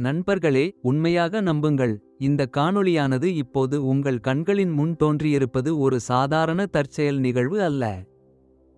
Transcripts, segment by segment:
நண்பர்களே உண்மையாக நம்புங்கள் இந்த காணொளியானது இப்போது உங்கள் கண்களின் முன் தோன்றியிருப்பது ஒரு சாதாரண தற்செயல் நிகழ்வு அல்ல.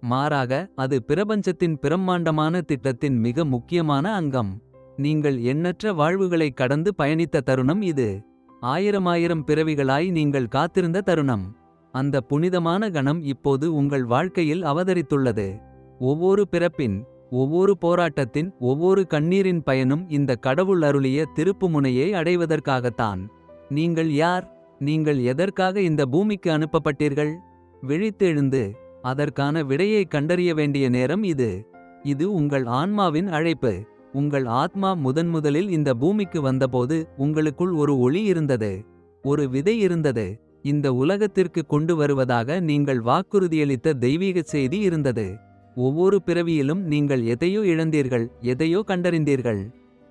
மாறாக அது பிரபஞ்சத்தின் பிரம்மாண்டமான திட்டத்தின் மிக முக்கியமான அங்கம். நீங்கள் எண்ணற்ற வாழ்வுகளைக் கடந்து பயணித்த தருணம் இது. ஆயிரமாயிரம் பிறவிகளாய் நீங்கள் காத்திருந்த தருணம். அந்த புனிதமான கணம் இப்போது உங்கள் வாழ்க்கையில் அவதரித்துள்ளது. ஒவ்வொரு பிறப்பின் ஒவ்வொரு போராட்டத்தின் ஒவ்வொரு கண்ணீரின் பயனும் இந்த கடவுள் அருளிய திருப்புமுனையை அடைவதற்காகத்தான். நீங்கள் யார் நீங்கள் எதற்காக இந்த பூமிக்கு அனுப்பப்பட்டீர்கள். விழித்தெழுந்து அதற்கான விடையைக் கண்டறிய வேண்டிய நேரம் இது. இது உங்கள் ஆன்மாவின் அழைப்பு. உங்கள் ஆத்மா முதன்முதலில் இந்த பூமிக்கு வந்தபோது உங்களுக்குள் ஒரு ஒளி இருந்தது. ஒரு விதை இருந்தது. இந்த உலகத்திற்கு கொண்டு வருவதாக நீங்கள் வாக்குறுதியளித்த தெய்வீக செய்தி இருந்தது. ஒவ்வொரு பிறவியிலும் நீங்கள் எதையோ இழந்தீர்கள் எதையோ கண்டறிந்தீர்கள்.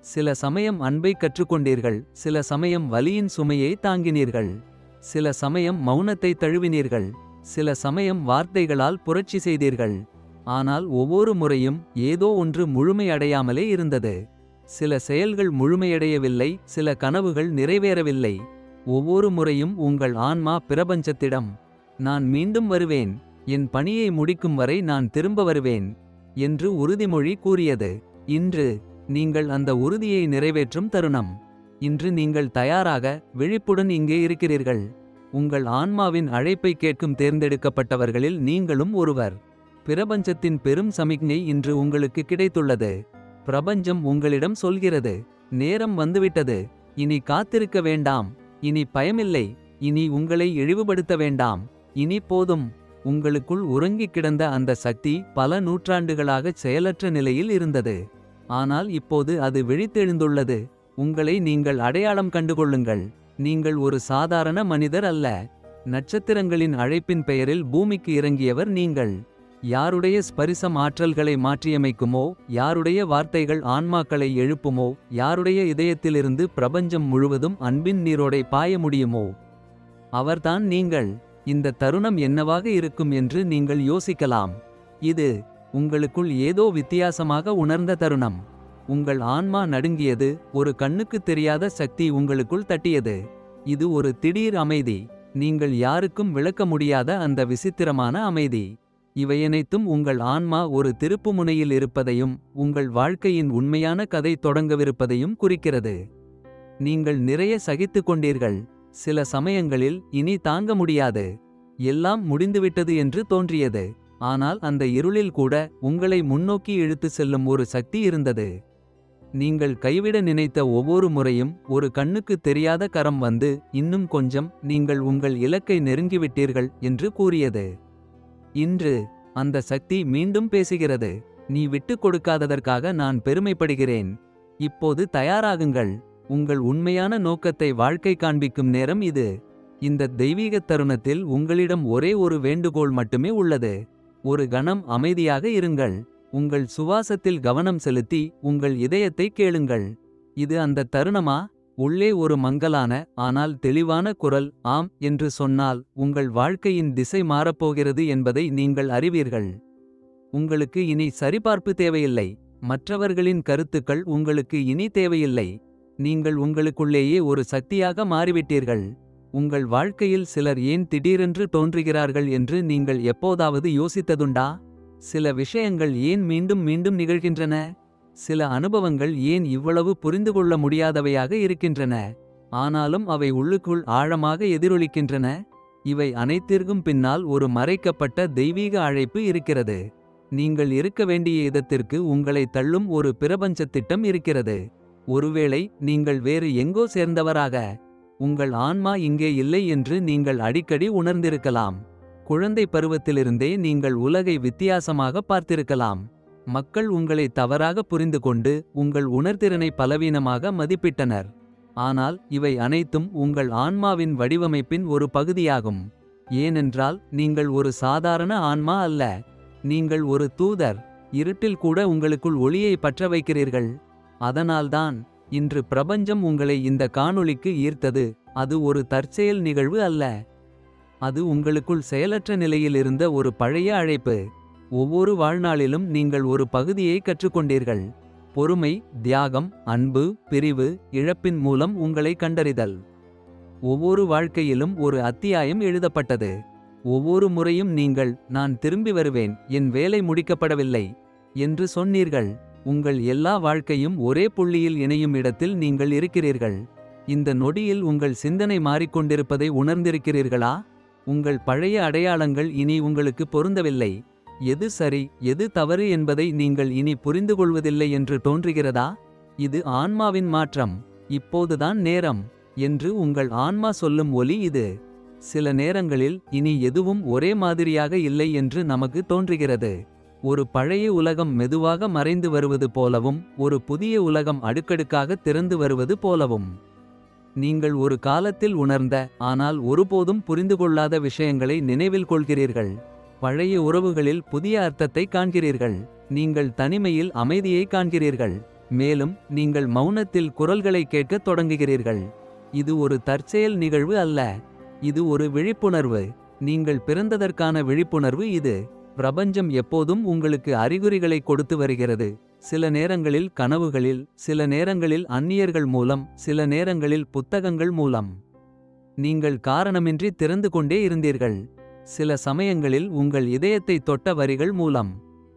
சில சமயம் அன்பை கற்றுக்கொண்டீர்கள் சில சமயம் வலியின் சுமையை தாங்கினீர்கள். சில சமயம் மௌனத்தை தழுவினீர்கள். சில சமயம் வார்த்தைகளால் புரட்சி செய்தீர்கள். ஆனால் ஒவ்வொரு முறையும் ஏதோ ஒன்று முழுமையடையாமலே இருந்தது. சில செயல்கள் முழுமையடையவில்லை சில கனவுகள் நிறைவேறவில்லை. ஒவ்வொரு முறையும் உங்கள் ஆன்மா பிரபஞ்சத்திடம். நான் மீண்டும் வருவேன் என் பணியை முடிக்கும் வரை நான் திரும்ப வருவேன். என்று உறுதிமொழி கூறியது. இன்று நீங்கள் அந்த உறுதியை நிறைவேற்றும் தருணம். இன்று நீங்கள் தயாராக விழிப்புடன் இங்கே இருக்கிறீர்கள். உங்கள் ஆன்மாவின் அழைப்பை கேட்கும் தேர்ந்தெடுக்கப்பட்டவர்களில் நீங்களும் ஒருவர். பிரபஞ்சத்தின் பெரும் சமிக்ஞை இன்று உங்களுக்கு கிடைத்துள்ளது. பிரபஞ்சம் உங்களிடம் சொல்கிறது. நேரம் வந்துவிட்டது இனி காத்திருக்க வேண்டாம். இனி பயமில்லை இனி உங்களை இழிவுபடுத்த வேண்டாம். இனி போதும் உங்களுக்குள் உறங்கிக் கிடந்த அந்த சக்தி பல நூற்றாண்டுகளாகச் செயலற்ற நிலையில் இருந்தது. ஆனால் இப்போது அது விழித்தெழுந்துள்ளது. உங்களை நீங்கள் அடையாளம் கண்டுகொள்ளுங்கள். நீங்கள் ஒரு சாதாரண மனிதர் அல்ல. நட்சத்திரங்களின் அழைப்பின் பெயரில் பூமிக்கு இறங்கியவர் நீங்கள். யாருடைய ஸ்பரிசம் ஆற்றல்களை மாற்றியமைக்குமோ. யாருடைய வார்த்தைகள் ஆன்மாக்களை எழுப்புமோ. யாருடைய இதயத்திலிருந்து பிரபஞ்சம் முழுவதும் அன்பின் நீரோடை பாய முடியுமோ. அவர்தான் நீங்கள் இந்த தருணம் என்னவாக இருக்கும் என்று நீங்கள் யோசிக்கலாம். இது உங்களுக்குள் ஏதோ வித்தியாசமாக உணர்ந்த தருணம். உங்கள் ஆன்மா நடுங்கியது ஒரு கண்ணுக்குத் தெரியாத சக்தி உங்களுக்குள் தட்டியது. இது ஒரு திடீர் அமைதி நீங்கள் யாருக்கும் விளக்க முடியாத அந்த விசித்திரமான அமைதி. இவையனைத்தும் உங்கள் ஆன்மா ஒரு திருப்புமுனையில் இருப்பதையும். உங்கள் வாழ்க்கையின் உண்மையான கதை தொடங்கவிருப்பதையும் குறிக்கிறது. நீங்கள் நிறைய சகித்துக் கொண்டீர்கள். சில சமயங்களில் இனி தாங்க முடியாது. எல்லாம் முடிந்துவிட்டது என்று தோன்றியது. ஆனால் அந்த இருளில் கூட உங்களை முன்னோக்கி இழுத்துச் செல்லும் ஒரு சக்தி இருந்தது. நீங்கள் கைவிட நினைத்த ஒவ்வொரு முறையும் ஒரு கண்ணுக்குத் தெரியாத கரம் வந்து. இன்னும் கொஞ்சம் நீங்கள் உங்கள் இலக்கை நெருங்கிவிட்டீர்கள் என்று கூறியது. இன்று அந்த சக்தி மீண்டும் பேசுகிறது. நீ விட்டுக் கொடுக்காததற்காக நான் பெருமைப்படுகிறேன். இப்போது தயாராகுங்கள். உங்கள் உண்மையான நோக்கத்தை வாழ்க்கை காண்பிக்கும் நேரம் இது. இந்த தெய்வீகத் தருணத்தில் உங்களிடம் ஒரே ஒரு வேண்டுகோள் மட்டுமே உள்ளது. ஒரு கணம் அமைதியாக இருங்கள். உங்கள் சுவாசத்தில் கவனம் செலுத்தி உங்கள் இதயத்தை கேளுங்கள். இது அந்த தருணமா உள்ளே ஒரு மங்கலான ஆனால் தெளிவான குரல் ஆம் என்று சொன்னால். உங்கள் வாழ்க்கையின் திசை மாறப்போகிறது என்பதை நீங்கள் அறிவீர்கள். உங்களுக்கு இனி சரிபார்ப்பு தேவையில்லை. மற்றவர்களின் கருத்துக்கள் உங்களுக்கு இனி தேவையில்லை. நீங்கள் உங்களுக்குள்ளேயே ஒரு சக்தியாக மாறிவிட்டீர்கள். உங்கள் வாழ்க்கையில் சிலர் ஏன் திடீரென்று தோன்றுகிறார்கள் என்று நீங்கள் எப்போதாவது யோசித்ததுண்டா. சில விஷயங்கள் ஏன் மீண்டும் மீண்டும் நிகழ்கின்றன. சில அனுபவங்கள் ஏன் இவ்வளவு புரிந்துகொள்ள முடியாதவையாக இருக்கின்றன. ஆனாலும் அவை உள்ளுக்குள் ஆழமாக எதிரொலிக்கின்றன. இவை அனைத்திற்கும் பின்னால் ஒரு மறைக்கப்பட்ட தெய்வீக அழைப்பு இருக்கிறது. நீங்கள் இருக்க வேண்டிய இடத்திற்கு உங்களை தள்ளும் ஒரு பிரபஞ்சத் திட்டம் இருக்கிறது. ஒருவேளை நீங்கள் வேறு எங்கோ சேர்ந்தவராக. உங்கள் ஆன்மா இங்கே இல்லை என்று நீங்கள் அடிக்கடி உணர்ந்திருக்கலாம். குழந்தை பருவத்திலிருந்தே நீங்கள் உலகை வித்தியாசமாக பார்த்திருக்கலாம். மக்கள் உங்களை தவறாக புரிந்துகொண்டு உங்கள் உணர்திறனை பலவீனமாக மதிப்பிட்டனர். ஆனால் இவை அனைத்தும் உங்கள் ஆன்மாவின் வடிவமைப்பின் ஒரு பகுதியாகும். ஏனென்றால் நீங்கள் ஒரு சாதாரண ஆன்மா அல்ல. நீங்கள் ஒரு தூதர் இருட்டில் கூட உங்களுக்குள் ஒளியை பற்ற வைக்கிறீர்கள். அதனால்தான் இன்று பிரபஞ்சம் உங்களை இந்த காணொளிக்கு ஈர்த்தது. அது ஒரு தற்செயல் நிகழ்வு அல்ல. அது உங்களுக்குள் செயலற்ற நிலையில் இருந்த ஒரு பழைய அழைப்பு. ஒவ்வொரு வாழ்நாளிலும் நீங்கள் ஒரு பகுதியை கற்றுக்கொண்டீர்கள். பொறுமை தியாகம் அன்பு பிரிவு இழப்பின் மூலம் உங்களை கண்டறிதல் ஒவ்வொரு வாழ்க்கையிலும் ஒரு அத்தியாயம் எழுதப்பட்டது ஒவ்வொரு முறையும் நீங்கள் நான் திரும்பி வருவேன் என் வேலை முடிக்கப்படவில்லை என்று சொன்னீர்கள் உங்கள் எல்லா வாழ்க்கையும் ஒரே புள்ளியில் இணையும் இடத்தில் நீங்கள் இருக்கிறீர்கள். இந்த நொடியில் உங்கள் சிந்தனை மாறிக்கொண்டிருப்பதை உணர்ந்திருக்கிறீர்களா? உங்கள் பழைய அடையாளங்கள் இனி உங்களுக்கு பொருந்தவில்லை. எது சரி எது தவறு என்பதை நீங்கள் இனி புரிந்துகொள்வதில்லை என்று தோன்றுகிறதா? இது ஆன்மாவின் மாற்றம். இப்போதுதான் நேரம். என்று உங்கள் ஆன்மா சொல்லும் ஒலி இது. சில நேரங்களில் இனி எதுவும் ஒரே மாதிரியாக இல்லை என்று நமக்கு தோன்றுகிறது. ஒரு பழைய உலகம் மெதுவாக மறைந்து வருவது போலவும் ஒரு புதிய உலகம் அடுக்கடுக்காக திறந்து வருவது போலவும். நீங்கள் ஒரு காலத்தில் உணர்ந்த ஆனால் ஒருபோதும் புரிந்துகொள்ளாத விஷயங்களை நினைவில் கொள்கிறீர்கள். பழைய உறவுகளில் புதிய அர்த்தத்தை காண்கிறீர்கள். நீங்கள் தனிமையில் அமைதியை காண்கிறீர்கள். மேலும் நீங்கள் மௌனத்தில் குரல்களை கேட்கத் தொடங்குகிறீர்கள். இது ஒரு தற்செயல் நிகழ்வு அல்ல. இது ஒரு விழிப்புணர்வு. நீங்கள் பிறந்ததற்கான விழிப்புணர்வு இது. பிரபஞ்சம் எப்போதும் உங்களுக்கு அறிகுறிகளை கொடுத்து வருகிறது. சில நேரங்களில் கனவுகளில் சில நேரங்களில் அந்நியர்கள் மூலம் சில நேரங்களில் புத்தகங்கள் மூலம். நீங்கள் காரணமின்றி திறந்து கொண்டே இருந்தீர்கள். சில சமயங்களில் உங்கள் இதயத்தை தொட்ட வரிகள் மூலம்.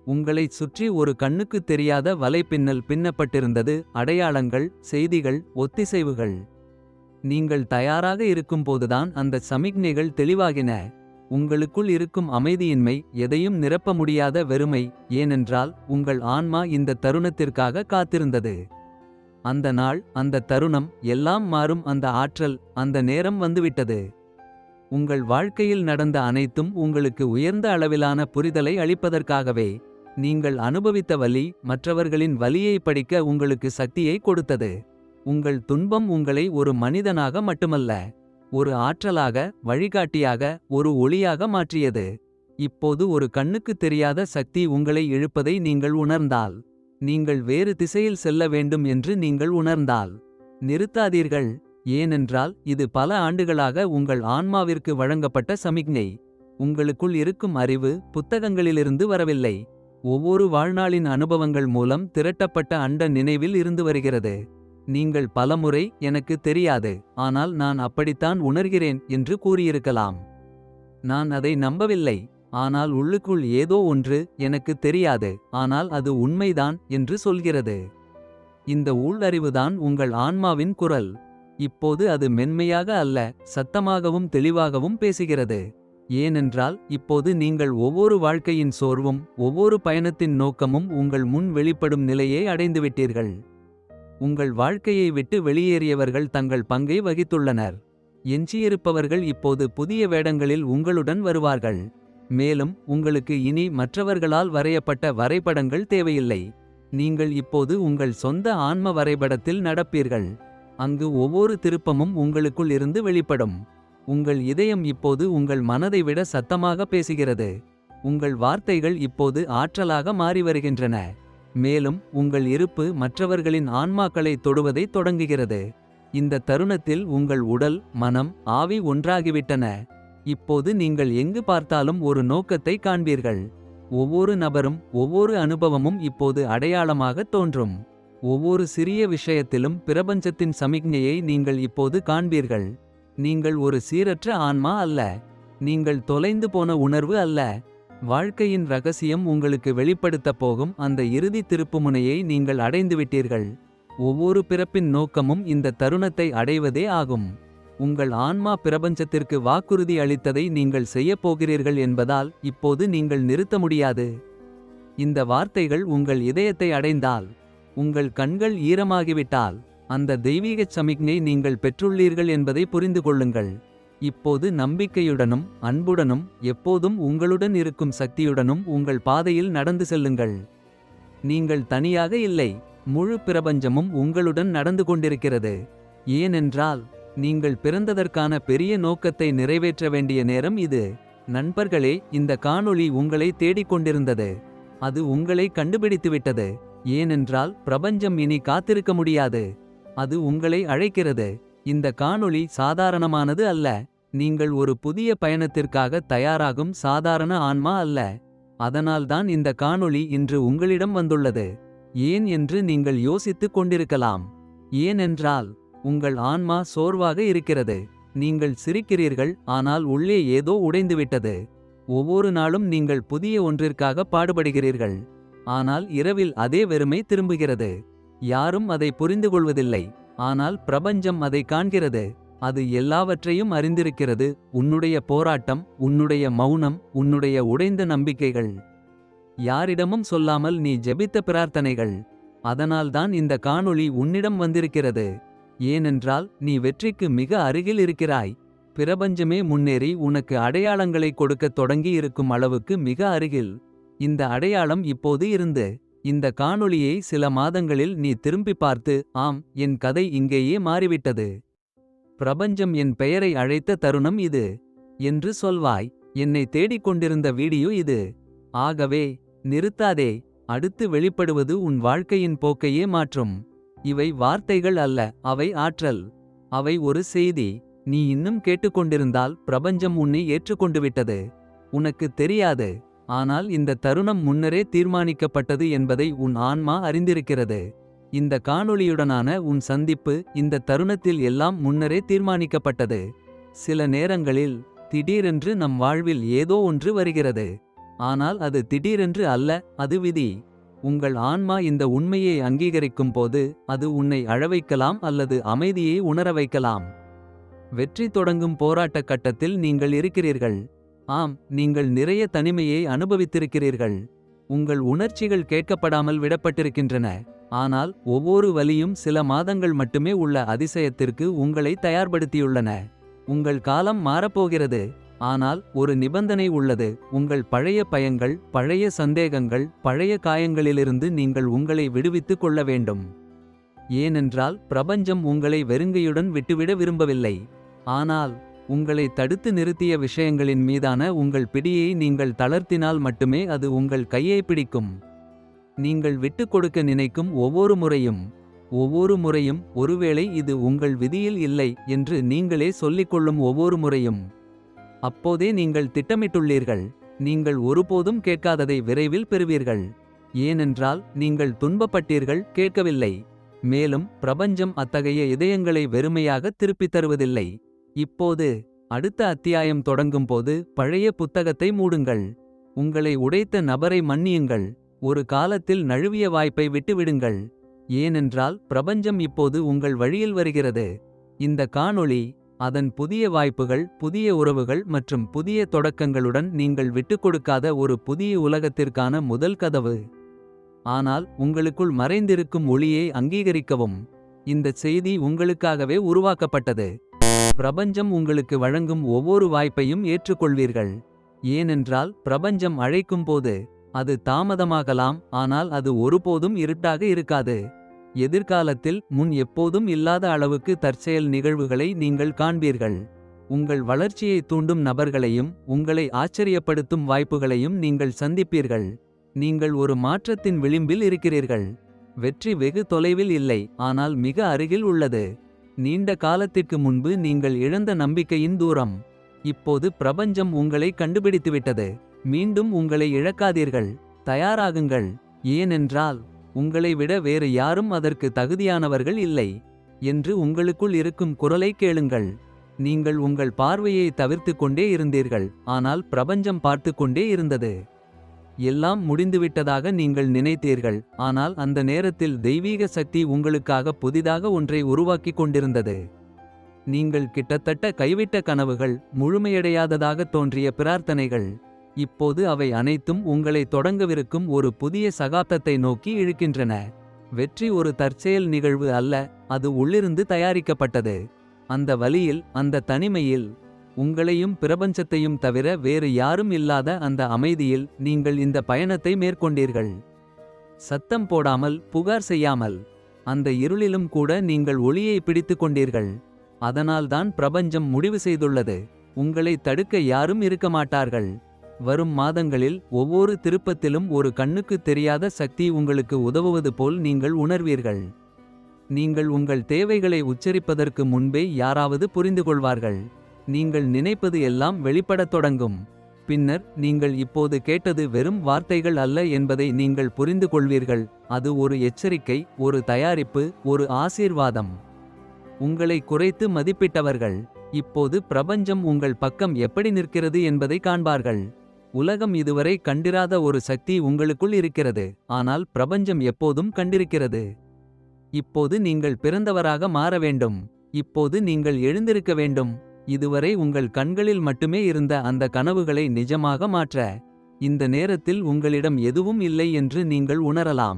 உங்களைச் சுற்றி ஒரு கண்ணுக்கு தெரியாத வலைப்பின்னல் பின்னப்பட்டிருந்தது. அடையாளங்கள் செய்திகள் ஒத்திசைவுகள். நீங்கள் தயாராக இருக்கும்போதுதான் அந்த சமிக்ஞைகள் தெளிவாகின. உங்களுக்குள் இருக்கும் அமைதியின்மை எதையும் நிரப்ப முடியாத வெறுமை ஏனென்றால் உங்கள் ஆன்மா இந்த தருணத்திற்காக காத்திருந்தது. அந்த நாள் அந்த தருணம் எல்லாம் மாறும் அந்த ஆற்றல் அந்த நேரம் வந்துவிட்டது. உங்கள் வாழ்க்கையில் நடந்த அனைத்தும் உங்களுக்கு உயர்ந்த அளவிலான புரிதலை அளிப்பதற்காகவே நீங்கள் அனுபவித்த வலி மற்றவர்களின் வலியை படிக்க உங்களுக்கு சக்தியை கொடுத்தது. உங்கள் துன்பம் உங்களை ஒரு மனிதனாக மட்டுமல்ல ஒரு ஆற்றலாக வழிகாட்டியாக ஒரு ஒளியாக மாற்றியது. இப்போது ஒரு கண்ணுக்கு தெரியாத சக்தி உங்களை இழுப்பதை நீங்கள் உணர்ந்தால் நீங்கள் வேறு திசையில் செல்ல வேண்டும் என்று நீங்கள் உணர்ந்தால். நிறுத்தாதீர்கள் ஏனென்றால் இது பல ஆண்டுகளாக உங்கள் ஆன்மாவிற்கு வழங்கப்பட்ட சமிக்ஞை. உங்களுக்குள் இருக்கும் அறிவு புத்தகங்களிலிருந்து வரவில்லை. ஒவ்வொரு வாழ்நாளின் அனுபவங்கள் மூலம் திரட்டப்பட்ட அண்ட நினைவில் இருந்து வருகிறது. நீங்கள் பலமுறை எனக்கு தெரியாது ஆனால் நான் அப்படித்தான் உணர்கிறேன் என்று கூறியிருக்கலாம். நான் அதை நம்பவில்லை ஆனால் உள்ளுக்குள் ஏதோ ஒன்று எனக்கு தெரியாது ஆனால் அது உண்மைதான் என்று சொல்கிறது. இந்த உள்ளறிவுதான் உங்கள் ஆன்மாவின் குரல். இப்போது அது மென்மையாக அல்ல சத்தமாகவும் தெளிவாகவும் பேசுகிறது. ஏனென்றால் இப்போது நீங்கள் ஒவ்வொரு வாழ்க்கையின் சோர்வும் ஒவ்வொரு பயணத்தின் நோக்கமும் உங்கள் முன் வெளிப்படும் நிலையை அடைந்துவிட்டீர்கள். உங்கள் வாழ்க்கையை விட்டு வெளியேறியவர்கள் தங்கள் பங்கை வகித்துள்ளனர். எஞ்சியிருப்பவர்கள் இப்போது புதிய வேடங்களில் உங்களுடன் வருவார்கள். மேலும் உங்களுக்கு இனி மற்றவர்களால் வரையப்பட்ட வரைபடங்கள் தேவையில்லை. நீங்கள் இப்போது உங்கள் சொந்த ஆன்ம வரைபடத்தில் நடப்பீர்கள். அங்கு ஒவ்வொரு திருப்பமும் உங்களுக்குள் இருந்து வெளிப்படும். உங்கள் இதயம் இப்போது உங்கள் மனதை விட சத்தமாக பேசுகிறது. உங்கள் வார்த்தைகள் இப்போது ஆற்றலாக மாறி வருகின்றன. மேலும் உங்கள் இருப்பு மற்றவர்களின் ஆன்மாக்களை தொடுவதை தொடங்குகிறது. இந்த தருணத்தில் உங்கள் உடல் மனம் ஆவி ஒன்றாகிவிட்டன. இப்போது நீங்கள் எங்கு பார்த்தாலும் ஒரு நோக்கத்தை காண்பீர்கள். ஒவ்வொரு நபரும் ஒவ்வொரு அனுபவமும் இப்போது அடையாளமாக தோன்றும். ஒவ்வொரு சிறிய விஷயத்திலும் பிரபஞ்சத்தின் சமிக்ஞையை நீங்கள் இப்போது காண்பீர்கள். நீங்கள் ஒரு சீரற்ற ஆன்மா அல்ல. நீங்கள் தொலைந்து போன உணர்வு அல்ல. வாழ்க்கையின் ரகசியம் உங்களுக்கு வெளிப்படுத்தப் போகும் அந்த இறுதி திருப்புமுனையை நீங்கள் அடைந்துவிட்டீர்கள். ஒவ்வொரு பிறப்பின் நோக்கமும் இந்த தருணத்தை அடைவதே ஆகும். உங்கள் ஆன்மா பிரபஞ்சத்திற்கு வாக்குறுதி அளித்ததை நீங்கள் செய்யப் போகிறீர்கள் என்பதால் இப்போது நீங்கள் நிறுத்த முடியாது. இந்த வார்த்தைகள் உங்கள் இதயத்தை அடைந்தால் உங்கள் கண்கள் ஈரமாகிவிட்டால் அந்த தெய்வீகச் சமிக்ஞை நீங்கள் பெற்றுள்ளீர்கள் என்பதை புரிந்து கொள்ளுங்கள். இப்போது நம்பிக்கையுடனும் அன்புடனும் எப்போதும் உங்களுடன் இருக்கும் சக்தியுடனும் உங்கள் பாதையில் நடந்து செல்லுங்கள். நீங்கள் தனியாக இல்லை முழு பிரபஞ்சமும் உங்களுடன் நடந்து கொண்டிருக்கிறது. ஏனென்றால் நீங்கள் பிறந்ததற்கான பெரிய நோக்கத்தை நிறைவேற்ற வேண்டிய நேரம் இது. நண்பர்களே இந்த காணொளி உங்களை தேடிக் கொண்டிருந்தது. அது உங்களை கண்டுபிடித்துவிட்டது ஏனென்றால் பிரபஞ்சம் இனி காத்திருக்க முடியாது. அது உங்களை அழைக்கிறது. இந்த காணொளி சாதாரணமானது அல்ல. நீங்கள் ஒரு புதிய பயணத்திற்காக தயாராகும் சாதாரண ஆன்மா அல்ல. அதனால்தான் இந்த காணொளி இன்று உங்களிடம் வந்துள்ளது. ஏன் என்று நீங்கள் யோசித்துக் கொண்டிருக்கலாம். ஏனென்றால் உங்கள் ஆன்மா சோர்வாக இருக்கிறது. நீங்கள் சிரிக்கிறீர்கள் ஆனால் உள்ளே ஏதோ உடைந்துவிட்டது. ஒவ்வொரு நாளும் நீங்கள் புதிய ஒன்றிற்காக பாடுபடுகிறீர்கள். ஆனால் இரவில் அதே வெறுமை திரும்புகிறது. யாரும் அதை புரிந்துகொள்வதில்லை. ஆனால் பிரபஞ்சம் அதை காண்கிறது. அது எல்லாவற்றையும் அறிந்திருக்கிறது. உன்னுடைய போராட்டம் உன்னுடைய மௌனம் உன்னுடைய உடைந்த நம்பிக்கைகள். யாரிடமும் சொல்லாமல் நீ ஜெபித்த பிரார்த்தனைகள். அதனால்தான் இந்த காணொளி உன்னிடம் வந்திருக்கிறது. ஏனென்றால் நீ வெற்றிக்கு மிக அருகில் இருக்கிறாய். பிரபஞ்சமே முன்னேறி உனக்கு அடையாளங்களை கொடுக்கத் தொடங்கி இருக்கும் அளவுக்கு மிக அருகில். இந்த அடையாளம் இப்போது இருந்து இந்த காணொளியை சில மாதங்களில் நீ திரும்பி பார்த்து ஆம் என் கதை இங்கேயே மாறிவிட்டது. பிரபஞ்சம் என் பெயரை அழைத்த தருணம் இது என்று சொல்வாய். என்னை தேடிக் கொண்டிருந்த வீடியோ இது. ஆகவே நிறுத்தாதே அடுத்து வெளிப்படுவது உன் வாழ்க்கையின் போக்கையே மாற்றும். இவை வார்த்தைகள் அல்ல அவை ஆற்றல். அவை ஒரு செய்தி. நீ இன்னும் கேட்டுக்கொண்டிருந்தால் பிரபஞ்சம் உன்னை ஏற்றுக்கொண்டு விட்டது. உனக்கு தெரியாது. ஆனால் இந்த தருணம் முன்னரே தீர்மானிக்கப்பட்டது என்பதை உன் ஆன்மா அறிந்திருக்கிறது. இந்த காணொளியுடனான உன் சந்திப்பு இந்த தருணத்தில் எல்லாம் முன்னரே தீர்மானிக்கப்பட்டது. சில நேரங்களில் திடீரென்று நம் வாழ்வில் ஏதோ ஒன்று வருகிறது. ஆனால் அது திடீரென்று அல்ல அது விதி. உங்கள் ஆன்மா இந்த உண்மையை அங்கீகரிக்கும் போது அது உன்னை அழவைக்கலாம் அல்லது அமைதியை உணர வைக்கலாம் வெற்றி தொடங்கும் போராட்ட கட்டத்தில் நீங்கள் இருக்கிறீர்கள். ஆம் நீங்கள் நிறைய தனிமையை அனுபவித்திருக்கிறீர்கள். உங்கள் உணர்ச்சிகள் கேட்கப்படாமல் விடப்பட்டிருக்கின்றன. ஆனால் ஒவ்வொரு வலியும் சில மாதங்கள் மட்டுமே உள்ள அதிசயத்திற்கு உங்களை தயார்படுத்தியுள்ளன. உங்கள் காலம் மாறப்போகிறது. ஆனால் ஒரு நிபந்தனை உள்ளது. உங்கள் பழைய பயங்கள் பழைய சந்தேகங்கள் பழைய காயங்களிலிருந்து நீங்கள் உங்களை விடுவித்துக் கொள்ள வேண்டும். ஏனென்றால் பிரபஞ்சம் உங்களை வெறுங்கையுடன் விட்டுவிட விரும்பவில்லை. ஆனால் உங்களை தடுத்து நிறுத்திய விஷயங்களின் மீதான உங்கள் பிடியை நீங்கள் தளர்த்தினால் மட்டுமே அது உங்கள் கையை பிடிக்கும். நீங்கள் விட்டுக் கொடுக்க நினைக்கும் ஒவ்வொரு முறையும் ஒவ்வொரு முறையும் ஒருவேளை இது உங்கள் விதியில் இல்லை என்று நீங்களே சொல்லிக்கொள்ளும் ஒவ்வொரு முறையும். அப்போதே நீங்கள் திட்டமிட்டுள்ளீர்கள் நீங்கள் ஒருபோதும் கேட்காததை விரைவில் பெறுவீர்கள். ஏனென்றால் நீங்கள் துன்பப்பட்டீர்கள் கேட்கவில்லை. மேலும் பிரபஞ்சம் அத்தகைய இதயங்களை வெறுமையாக திருப்பித் தருவதில்லை. இப்போது அடுத்த அத்தியாயம் தொடங்கும்போது பழைய புத்தகத்தை மூடுங்கள். உங்களை உடைத்த நபரை மன்னியுங்கள். ஒரு காலத்தில் நழுவிய வாய்ப்பை விட்டுவிடுங்கள். ஏனென்றால் பிரபஞ்சம் இப்போது உங்கள் வழியில் வருகிறது. இந்த காணொளி அதன் புதிய வாய்ப்புகள் புதிய உறவுகள் மற்றும் புதிய தொடக்கங்களுடன் நீங்கள் விட்டுக்கொடுக்காத ஒரு புதிய உலகத்திற்கான முதல் கதவு. ஆனால் உங்களுக்குள் மறைந்திருக்கும் ஒளியை அங்கீகரிக்கவும். இந்த செய்தி உங்களுக்காகவே உருவாக்கப்பட்டது. பிரபஞ்சம் உங்களுக்கு வழங்கும் ஒவ்வொரு வாய்ப்பையும் ஏற்றுக்கொள்வீர்கள். ஏனென்றால் பிரபஞ்சம் அழைக்கும் போது அது தாமதமாகலாம் ஆனால் அது ஒருபோதும் இருட்டாக இருக்காது. எதிர்காலத்தில் முன் எப்போதும் இல்லாத அளவுக்கு தற்செயல் நிகழ்வுகளை நீங்கள் காண்பீர்கள். உங்கள் வளர்ச்சியை தூண்டும் நபர்களையும் உங்களை ஆச்சரியப்படுத்தும் வாய்ப்புகளையும் நீங்கள் சந்திப்பீர்கள். நீங்கள் ஒரு மாற்றத்தின் விளிம்பில் இருக்கிறீர்கள். வெற்றி வெகு தொலைவில் இல்லை ஆனால் மிக அருகில் உள்ளது. நீண்ட காலத்திற்கு முன்பு நீங்கள் இழந்த நம்பிக்கையின் தூரம். இப்போது பிரபஞ்சம் உங்களை கண்டுபிடித்துவிட்டது. மீண்டும் உங்களை இழக்காதீர்கள். தயாராகுங்கள். ஏனென்றால் உங்களை விட வேறு யாரும் அதற்கு தகுதியானவர்கள் இல்லை. என்று உங்களுக்குள் இருக்கும் குரலை கேளுங்கள். நீங்கள் உங்கள் பார்வையை தவிர்த்து கொண்டே இருந்தீர்கள். ஆனால் பிரபஞ்சம் பார்த்து கொண்டே இருந்தது. எல்லாம் முடிந்துவிட்டதாக நீங்கள் நினைத்தீர்கள். ஆனால் அந்த நேரத்தில் தெய்வீக சக்தி உங்களுக்காக புதிதாக ஒன்றை உருவாக்கிக் கொண்டிருந்தது. நீங்கள் கிட்டத்தட்ட கைவிட்ட கனவுகள் முழுமையடையாததாக தோன்றிய பிரார்த்தனைகள். இப்போது அவை அனைத்தும் உங்களை தொடங்கவிருக்கும் ஒரு புதிய சகாப்தத்தை நோக்கி இழுக்கின்றன. வெற்றி ஒரு தற்செயல் நிகழ்வு அல்ல அது உள்ளிருந்து தயாரிக்கப்பட்டது. அந்த வழியில் அந்த தனிமையில் உங்களையும் பிரபஞ்சத்தையும் தவிர வேறு யாரும் இல்லாத அந்த அமைதியில் நீங்கள் இந்த பயணத்தை மேற்கொண்டீர்கள். சத்தம் போடாமல் புகார் செய்யாமல் அந்த இருளிலும் கூட நீங்கள் ஒளியை பிடித்து கொண்டீர்கள். அதனால்தான் பிரபஞ்சம் முடிவு செய்துள்ளது. உங்களை தடுக்க யாரும் இருக்க மாட்டார்கள். வரும் மாதங்களில் ஒவ்வொரு திருப்பத்திலும் ஒரு கண்ணுக்கு தெரியாத சக்தி உங்களுக்கு உதவுவது போல் நீங்கள் உணர்வீர்கள். நீங்கள் உங்கள் தேவைகளை உச்சரிப்பதற்கு முன்பே யாராவது புரிந்து கொள்வார்கள் நீங்கள் நினைப்பது எல்லாம் வெளிப்படத் தொடங்கும். பின்னர் நீங்கள் இப்போது கேட்டது வெறும் வார்த்தைகள் அல்ல என்பதை நீங்கள் புரிந்து கொள்வீர்கள். அது ஒரு எச்சரிக்கை ஒரு தயாரிப்பு ஒரு ஆசீர்வாதம். உங்களை குறைத்து மதிப்பிட்டவர்கள். இப்போது பிரபஞ்சம் உங்கள் பக்கம் எப்படி நிற்கிறது என்பதை காண்பார்கள். உலகம் இதுவரை கண்டிராத ஒரு சக்தி உங்களுக்குள் இருக்கிறது. ஆனால் பிரபஞ்சம் எப்போதும் கண்டிருக்கிறது. இப்போது நீங்கள் பிறந்தவராக மாற வேண்டும். இப்போது நீங்கள் எழுந்திருக்க வேண்டும். இதுவரை உங்கள் கண்களில் மட்டுமே இருந்த அந்த கனவுகளை நிஜமாக மாற்ற இந்த நேரத்தில் உங்களிடம் எதுவும் இல்லை என்று நீங்கள் உணரலாம்.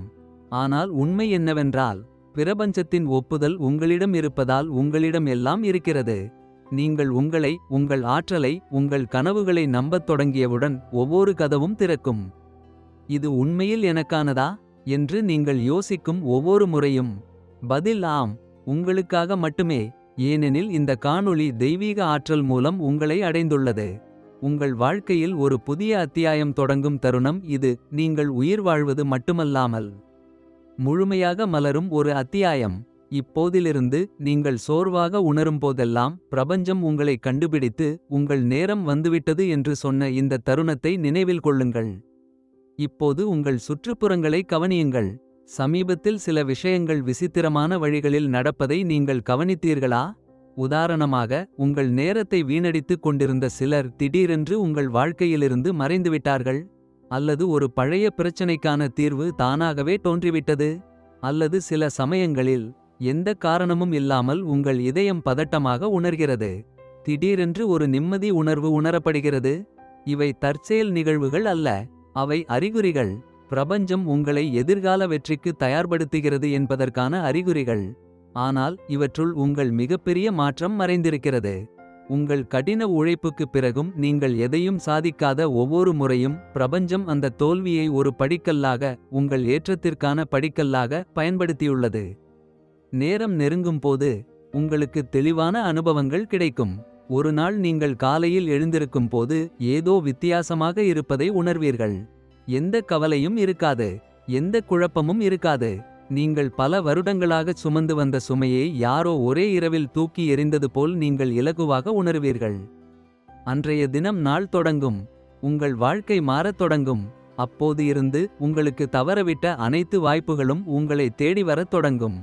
ஆனால் உண்மை என்னவென்றால் பிரபஞ்சத்தின் ஒப்புதல் உங்களிடம் இருப்பதால் உங்களிடம் எல்லாம் இருக்கிறது. நீங்கள் உங்களை உங்கள் ஆற்றலை உங்கள் கனவுகளை நம்பத் தொடங்கியவுடன் ஒவ்வொரு கதவும் திறக்கும். இது உண்மையில் எனக்கானதா? என்று நீங்கள் யோசிக்கும் ஒவ்வொரு முறையும். பதில் ஆம் உங்களுக்காக மட்டுமே. ஏனெனில் இந்த காணொளி தெய்வீக ஆற்றல் மூலம் உங்களை அடைந்துள்ளது. உங்கள் வாழ்க்கையில் ஒரு புதிய அத்தியாயம் தொடங்கும் தருணம் இது. நீங்கள் உயிர் வாழ்வது மட்டுமல்லாமல் முழுமையாக மலரும் ஒரு அத்தியாயம். இப்போதிலிருந்து நீங்கள் சோர்வாக உணரும் போதெல்லாம் பிரபஞ்சம் உங்களை கண்டுபிடித்து உங்கள் நேரம் வந்துவிட்டது என்று சொன்ன இந்த தருணத்தை நினைவில் கொள்ளுங்கள். இப்போது உங்கள் சுற்றுப்புறங்களை கவனியுங்கள். சமீபத்தில் சில விஷயங்கள் விசித்திரமான வழிகளில் நடப்பதை நீங்கள் கவனித்தீர்களா? உதாரணமாக உங்கள் நேரத்தை வீணடித்துக் கொண்டிருந்த சிலர் திடீரென்று உங்கள் வாழ்க்கையிலிருந்து மறைந்துவிட்டார்கள். அல்லது ஒரு பழைய பிரச்சனைக்கான தீர்வு தானாகவே தோன்றிவிட்டது. அல்லது சில சமயங்களில் எந்த காரணமும் இல்லாமல் உங்கள் இதயம் பதட்டமாக உணர்கிறது. திடீரென்று ஒரு நிம்மதி உணர்வு உணரப்படுகிறது. இவை தற்செயல் நிகழ்வுகள் அல்ல அவை அறிகுறிகள். பிரபஞ்சம் உங்களை எதிர்கால வெற்றிக்கு தயார்படுத்துகிறது என்பதற்கான அறிகுறிகள். ஆனால் இவற்றுள் உங்கள் மிகப்பெரிய மாற்றம் மறைந்திருக்கிறது. உங்கள் கடின உழைப்புக்குப் பிறகும் நீங்கள் எதையும் சாதிக்காத ஒவ்வொரு முறையும் பிரபஞ்சம் அந்த தோல்வியை ஒரு படிக்கல்லாக உங்கள் ஏற்றத்திற்கான படிக்கல்லாக பயன்படுத்தியுள்ளது. நேரம் நெருங்கும் போது உங்களுக்கு தெளிவான அனுபவங்கள் கிடைக்கும். ஒரு நாள் நீங்கள் காலையில் எழுந்திருக்கும் போது ஏதோ வித்தியாசமாக இருப்பதை உணர்வீர்கள். எந்த கவலையும் இருக்காது எந்த குழப்பமும் இருக்காது. நீங்கள் பல வருடங்களாகச் சுமந்து வந்த சுமையை யாரோ ஒரே இரவில் தூக்கி எறிந்தது போல் நீங்கள் இலகுவாக உணர்வீர்கள். அன்றைய தினம் நாள் தொடங்கும் உங்கள் வாழ்க்கை மாறத் தொடங்கும். அப்போது இருந்து உங்களுக்கு தவறவிட்ட அனைத்து வாய்ப்புகளும் உங்களை தேடி வரத் தொடங்கும்.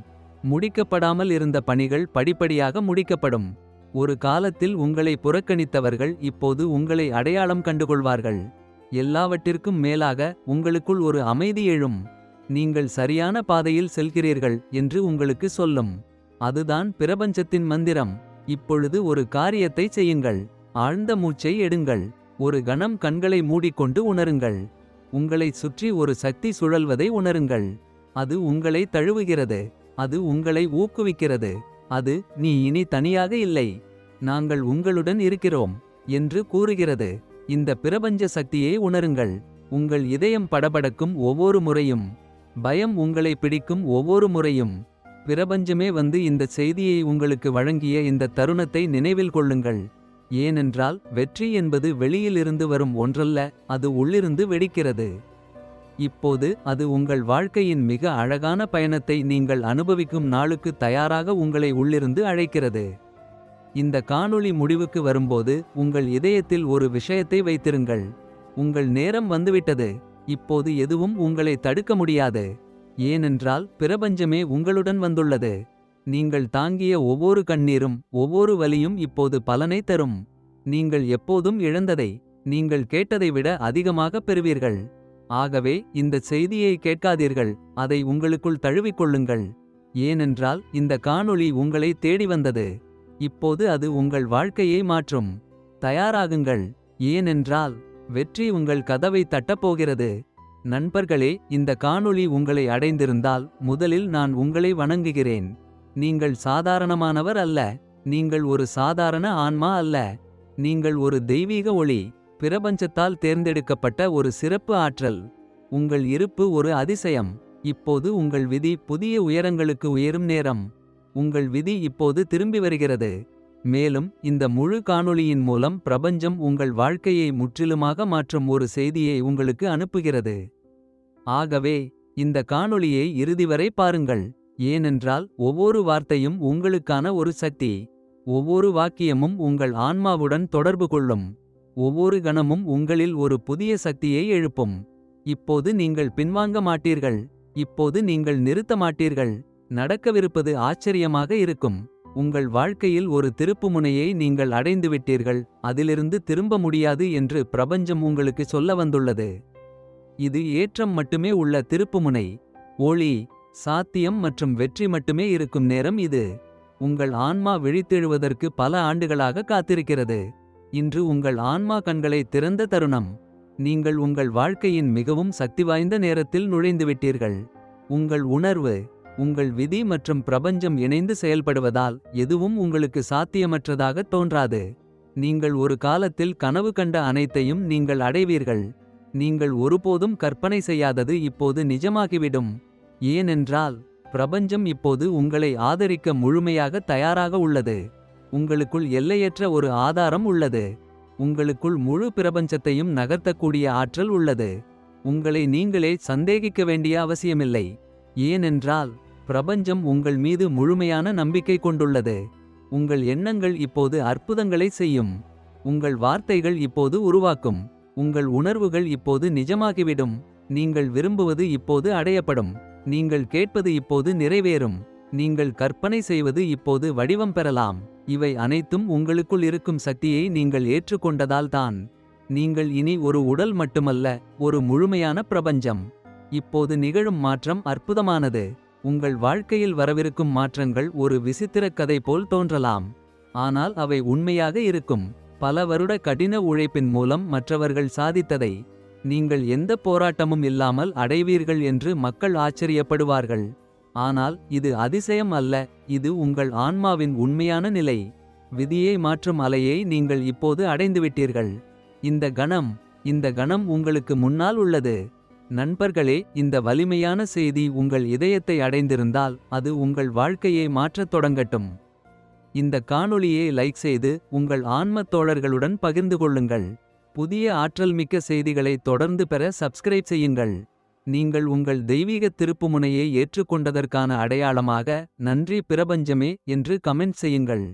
முடிக்கப்படாமல் இருந்த பணிகள் படிப்படியாக முடிக்கப்படும். ஒரு காலத்தில் உங்களை புறக்கணித்தவர்கள் இப்போது உங்களை அடையாளம் கண்டுகொள்வார்கள். எல்லாவற்றிற்கும் மேலாக உங்களுக்குள் ஒரு அமைதி எழும். நீங்கள் சரியான பாதையில் செல்கிறீர்கள் என்று உங்களுக்கு சொல்லும். அதுதான் பிரபஞ்சத்தின் மந்திரம். இப்பொழுது ஒரு காரியத்தை செய்யுங்கள். ஆழ்ந்த மூச்சை எடுங்கள். ஒரு கணம் கண்களை மூடிக்கொண்டு உணருங்கள். உங்களைச் சுற்றி ஒரு சக்தி சுழல்வதை உணருங்கள். அது உங்களை தழுவுகிறது. அது உங்களை ஊக்குவிக்கிறது. அது நீ இனி தனியாக இல்லை. நாங்கள் உங்களுடன் இருக்கிறோம் என்று கூறுகிறது. இந்த பிரபஞ்ச சக்தியை உணருங்கள். உங்கள் இதயம் படபடக்கும் ஒவ்வொரு முறையும். பயம் உங்களை பிடிக்கும் ஒவ்வொரு முறையும். பிரபஞ்சமே வந்து இந்த செய்தியை உங்களுக்கு வழங்கிய இந்த தருணத்தை நினைவில் கொள்ளுங்கள். ஏனென்றால் வெற்றி என்பது வெளியிலிருந்து வரும் ஒன்றல்ல அது உள்ளிருந்து வெடிக்கிறது. இப்போது அது உங்கள் வாழ்க்கையின் மிக அழகான பயணத்தை நீங்கள் அனுபவிக்கும் நாளுக்கு தயாராக உங்களை உள்ளிருந்து அழைக்கிறது. இந்த காணொளி முடிவுக்கு வரும்போது உங்கள் இதயத்தில் ஒரு விஷயத்தை வைத்திருங்கள். உங்கள் நேரம் வந்துவிட்டது. இப்போது எதுவும் உங்களை தடுக்க முடியாது. ஏனென்றால் பிரபஞ்சமே உங்களுடன் வந்துள்ளது. நீங்கள் தாங்கிய ஒவ்வொரு கண்ணீரும் ஒவ்வொரு வலியும் இப்போது பலனை தரும். நீங்கள் எப்போதும் இழந்ததை நீங்கள் கேட்டதை விட அதிகமாக பெறுவீர்கள். ஆகவே இந்த செய்தியை கேட்காதீர்கள். அதை உங்களுக்குள் தழுவிக்கொள்ளுங்கள் ஏனென்றால் இந்த காணொளி உங்களை தேடி வந்தது. இப்போது அது உங்கள் வாழ்க்கையை மாற்றும். தயாராகுங்கள். ஏனென்றால் வெற்றி உங்கள் கதவை தட்டப்போகிறது. நண்பர்களே இந்த காணொளி உங்களை அடைந்திருந்தால் முதலில் நான் உங்களை வணங்குகிறேன். நீங்கள் சாதாரணமானவர் அல்ல. நீங்கள் ஒரு சாதாரண ஆன்மா அல்ல. நீங்கள் ஒரு தெய்வீக ஒளி. பிரபஞ்சத்தால் தேர்ந்தெடுக்கப்பட்ட ஒரு சிறப்பு ஆற்றல். உங்கள் இருப்பு ஒரு அதிசயம். இப்போது உங்கள் விதி புதிய உயரங்களுக்கு உயரும் நேரம். உங்கள் விதி இப்போது திரும்பி வருகிறது மேலும் இந்த முழு காணொளியின் மூலம் பிரபஞ்சம் உங்கள் வாழ்க்கையை முற்றிலுமாக மாற்றும் ஒரு செய்தியை உங்களுக்கு அனுப்புகிறது ஆகவே இந்த காணொளியை இறுதி வரை பாருங்கள் ஏனென்றால் ஒவ்வொரு வார்த்தையும் உங்களுக்கான ஒரு சக்தி ஒவ்வொரு வாக்கியமும் உங்கள் ஆன்மாவுடன் தொடர்பு கொள்ளும் ஒவ்வொரு கணமும் உங்களில் ஒரு புதிய சக்தியை எழுப்பும். இப்போது நீங்கள் பின்வாங்க மாட்டீர்கள். இப்போது நீங்கள் நிறுத்த மாட்டீர்கள். நடக்கவிருப்பது ஆச்சரியமாக இருக்கும். உங்கள் வாழ்க்கையில் ஒரு திருப்புமுனையை நீங்கள் அடைந்துவிட்டீர்கள். அதிலிருந்து திரும்ப முடியாது என்று பிரபஞ்சம் உங்களுக்கு சொல்ல வந்துள்ளது. இது ஏற்றம் மட்டுமே உள்ள திருப்புமுனை. ஒளி சாத்தியம் மற்றும் வெற்றி மட்டுமே இருக்கும் நேரம் இது. உங்கள் ஆன்மா விழித்தெழுவதற்கு பல ஆண்டுகளாக காத்திருக்கிறது. இன்று உங்கள் ஆன்மா கண்களை திறந்த தருணம். நீங்கள் உங்கள் வாழ்க்கையின் மிகவும் சக்திவாய்ந்த நேரத்தில் நுழைந்துவிட்டீர்கள். உங்கள் உணர்வு உங்கள் விதி மற்றும் பிரபஞ்சம் இணைந்து செயல்படுவதால். எதுவும் உங்களுக்கு சாத்தியமற்றதாக தோன்றாது. நீங்கள் ஒரு காலத்தில் கனவு கண்ட அனைத்தையும் நீங்கள் அடைவீர்கள். நீங்கள் ஒருபோதும் கற்பனை செய்யாதது இப்போது நிஜமாகிவிடும். ஏனென்றால் பிரபஞ்சம் இப்போது உங்களை ஆதரிக்க முழுமையாக தயாராக உள்ளது. உங்களுக்குள் எல்லையற்ற ஒரு ஆதாரம் உள்ளது. உங்களுக்குள் முழு பிரபஞ்சத்தையும் நகர்த்தக்கூடிய ஆற்றல் உள்ளது. உங்களை நீங்களே சந்தேகிக்க வேண்டிய அவசியமில்லை. ஏனென்றால் பிரபஞ்சம் உங்கள் மீது முழுமையான நம்பிக்கை கொண்டுள்ளது. உங்கள் எண்ணங்கள் இப்போது அற்புதங்களை செய்யும். உங்கள் வார்த்தைகள் இப்போது உருவாக்கும். உங்கள் உணர்வுகள் இப்போது நிஜமாகிவிடும். நீங்கள் விரும்புவது இப்போது அடையப்படும். நீங்கள் கேட்பது இப்போது நிறைவேறும். நீங்கள் கற்பனை செய்வது இப்போது வடிவம் பெறலாம். இவை அனைத்தும் உங்களுக்குள் இருக்கும் சக்தியை நீங்கள் ஏற்றுக்கொண்டதால் தான். நீங்கள் இனி ஒரு உடல் மட்டுமல்ல ஒரு முழுமையான பிரபஞ்சம். இப்போது நிகழும் மாற்றம் அற்புதமானது. உங்கள் வாழ்க்கையில் வரவிருக்கும் மாற்றங்கள் ஒரு விசித்திர கதை போல் தோன்றலாம். ஆனால் அவை உண்மையாக இருக்கும். பல வருட கடின உழைப்பின் மூலம் மற்றவர்கள் சாதித்ததை. நீங்கள் எந்த போராட்டமும் இல்லாமல் அடைவீர்கள் என்று மக்கள் ஆச்சரியப்படுவார்கள். ஆனால் இது அதிசயம் அல்ல இது உங்கள் ஆன்மாவின் உண்மையான நிலை. விதியை மாற்றும் அலையை நீங்கள் இப்போது அடைந்துவிட்டீர்கள். இந்த கணம் இந்த கணம் உங்களுக்கு முன்னால் உள்ளது. நண்பர்களே இந்த வலிமையான செய்தி உங்கள் இதயத்தை அடைந்திருந்தால். அது உங்கள் வாழ்க்கையை மாற்றத் தொடங்கட்டும். இந்த காணொளியை லைக் செய்து உங்கள் ஆன்மத் தோழர்களுடன் பகிர்ந்து கொள்ளுங்கள். புதிய ஆற்றல்மிக்க செய்திகளை தொடர்ந்து பெற சப்ஸ்கிரைப் செய்யுங்கள். நீங்கள் உங்கள் தெய்வீக திருப்புமுனையை ஏற்றுக்கொண்டதற்கான அடையாளமாக. நன்றி பிரபஞ்சமே என்று கமெண்ட் செய்யுங்கள்.